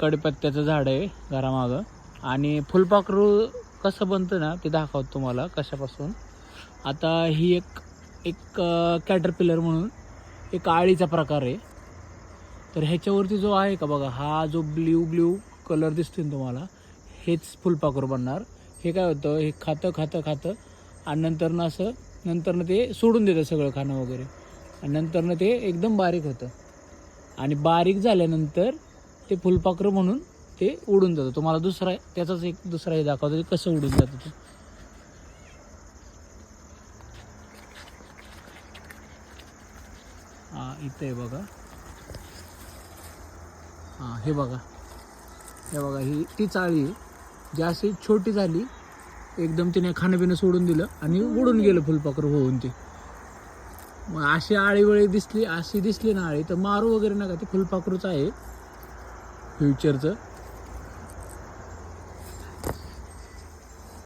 कडीपत्त्याचं झाड आहे घरामागं. आणि फुलपाखरू कसं बनतं ना ते दाखवतो तुम्हाला कशापासून. आता ही एक एक कॅटरपिलर म्हणून एक आळीचा प्रकार आहे. तर ह्याच्यावरती जो आहे का बघा हा जो ब्ल्यू ब्ल्यू कलर दिसतो ना तुम्हाला हेच फुलपाखरू बनणार. हे काय होतं हे खातं खातं खातं आणि नंतरनं असं नंतरनं ते सोडून देतं सगळं खाणं वगैरे. आणि नंतरनं ते एकदम बारीक होतं. आणि बारीक झाल्यानंतर ते फुलपाखरं म्हणून ते उडून जातं. तुम्हाला दुसरा त्याचाच एक दुसरा हे दाखवतो ते कसं उडून जातं ते. हा इथं आहे बघा. हां हे बघा. हे बघा ही ती चाळी आहे. जी अशी छोटी झाली एकदम तिने खाणंपिणं सोडून दिलं आणि उडून गेलं फुलपाखरं होऊन ते. मग अशी आळीवळी दिसली अशी दिसली ना आळी तर मारू वगैरे नका ते फुलपाखरूच आहे. फ्युचरचं.